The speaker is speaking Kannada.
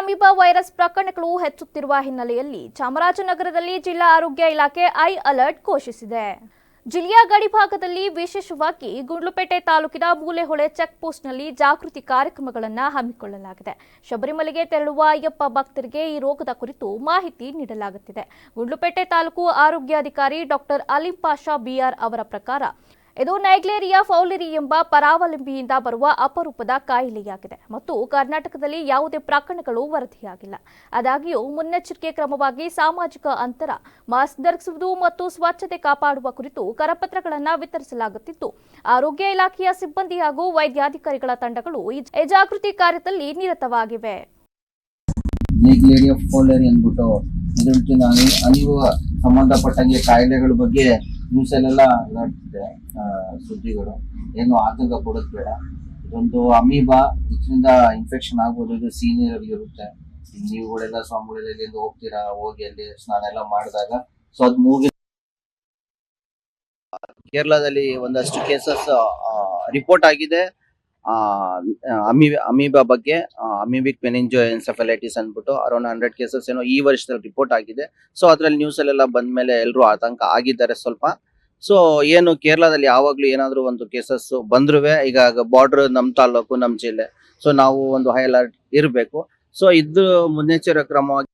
ಅಮೀಬಾ ವೈರಸ್ ಪ್ರಕರಣಗಳು ಹೆಚ್ಚುತ್ತಿರುವ ಹಿನ್ನೆಲೆಯಲ್ಲಿ ಚಾಮರಾಜನಗರದಲ್ಲಿ ಜಿಲ್ಲಾ ಆರೋಗ್ಯ ಇಲಾಖೆ ಐ ಅಲರ್ಟ್ ಘೋಷಿಸಿದೆ. ಜಿಲ್ಲೆಯ ಗಡಿಭಾಗದಲ್ಲಿ ವಿಶೇಷವಾಗಿ ಗುಂಡ್ಲುಪೇಟೆ ತಾಲೂಕಿನ ಮೂಲೆಹೊಳೆ ಚೆಕ್ ಪೋಸ್ಟ್ನಲ್ಲಿ ಜಾಗೃತಿ ಕಾರ್ಯಕ್ರಮಗಳನ್ನು ಹಮ್ಮಿಕೊಳ್ಳಲಾಗಿದೆ. ಶಬರಿಮಲೆಗೆ ತೆರಳುವ ಅಯ್ಯಪ್ಪ ಭಕ್ತರಿಗೆ ಈ ರೋಗದ ಕುರಿತು ಮಾಹಿತಿ ನೀಡಲಾಗುತ್ತಿದೆ. ಗುಂಡ್ಲುಪೇಟೆ ತಾಲೂಕು ಆರೋಗ್ಯಾಧಿಕಾರಿ ಡಾಕ್ಟರ್ ಅಲಿಂ ಪಾಷಾ ಬಿಆರ್ ಅವರ ಪ್ರಕಾರ ಇದು ನೈಗ್ಲೇರಿಯಾ ಫೌಲರಿ ಎಂಬ ಪರಾವಲಂಬಿಯಿಂದ ಬರುವ ಅಪರೂಪದ ಕಾಯಿಲೆಯಾಗಿದೆ. ಮತ್ತು ಕರ್ನಾಟಕದಲ್ಲಿ ಯಾವುದೇ ಪ್ರಕರಣಗಳು ವರದಿಯಾಗಿಲ್ಲ. ಆದಾಗ್ಯೂ ಮುನ್ನೆಚ್ಚರಿಕೆ ಕ್ರಮವಾಗಿ ಸಾಮಾಜಿಕ ಅಂತರ, ಮಾಸ್ಕ್ ಧರಿಸುವುದು ಮತ್ತು ಸ್ವಚ್ಛತೆ ಕಾಪಾಡುವ ಕುರಿತು ಕರಪತ್ರಗಳನ್ನು ವಿತರಿಸಲಾಗುತ್ತಿದ್ದು ಆರೋಗ್ಯ ಇಲಾಖೆಯ ಸಿಬ್ಬಂದಿ ಹಾಗೂ ವೈದ್ಯಾಧಿಕಾರಿಗಳ ತಂಡಗಳು ಈ ಜಾಗೃತಿ ಕಾರ್ಯದಲ್ಲಿ ನಿರತವಾಗಿವೆ. ಸಂಬಂಧಪಟ್ಟಂಗೆ ಕಾಯಿಲೆಗಳ ಬಗ್ಗೆ ನ್ಯೂಸ್ ಅಲ್ಲೆಲ್ಲ ಅಲರ್ಟ್ಇದೆ ಸುದ್ದಿಗಳು. ಏನು ಆತಂಕ ಕೊಡೋದು ಬೇಡ. ಇದೊಂದು ಅಮೀಬಾ, ಇದರಿಂದ ಇನ್ಫೆಕ್ಷನ್ ಆಗ್ಬೋದು, ಇದು ಸೀನಿಯರ್ ಅಲ್ಲಿ ಇರುತ್ತೆ ನೀವುಗಳೆಲ್ಲ ಸ್ವಾಮಿಗಳೆಲ್ಲ ಹೋಗ್ತೀರಾ, ಹೋಗಿ ಅಲ್ಲಿ ಸ್ನಾನ ಎಲ್ಲ ಮಾಡಿದಾಗ ಸೊ ಅದ್ ಮೂಗಿ ಕೇರಳದಲ್ಲಿ ಒಂದಷ್ಟು ಕೇಸಸ್ ರಿಪೋರ್ಟ್ ಆಗಿದೆ. ಅಮಿ, ಅಮೀಬಾ ಬಗ್ಗೆ ಅಮೀಬಿಕ್ ಮೆನಿಂಜೋ ಎನ್ಸೆಫಲೈಟಿಸ್ ಅಂದ್ಬಿಟ್ಟು ಅರೌಂಡ್ ಹಂಡ್ರೆಡ್ ಕೇಸಸ್ ಏನೋ ಈ ವರ್ಷದಲ್ಲಿ ರಿಪೋರ್ಟ್ ಆಗಿದೆ. ಸೊ ಅದ್ರಲ್ಲಿ ನ್ಯೂಸ್ ಅಲ್ಲೆಲ್ಲ ಬಂದ್ಮೇಲೆ ಎಲ್ಲರೂ ಆತಂಕ ಆಗಿದ್ದಾರೆ ಸ್ವಲ್ಪ. ಸೊ ಏನು ಕೇರಳದಲ್ಲಿ ಯಾವಾಗಲೂ ಏನಾದರೂ ಒಂದು ಕೇಸಸ್ ಬಂದ್ರು ಈಗ ಬಾರ್ಡರ್ ನಮ್ ತಾಲೂಕು ನಮ್ ಜಿಲ್ಲೆ. ಸೊ ನಾವು ಒಂದು ಹೈ ಅಲರ್ಟ್ ಇರಬೇಕು. ಸೊ ಇದು ಮುನ್ನೆಚ್ಚರಿಕೆ ಕ್ರಮವಾಗಿ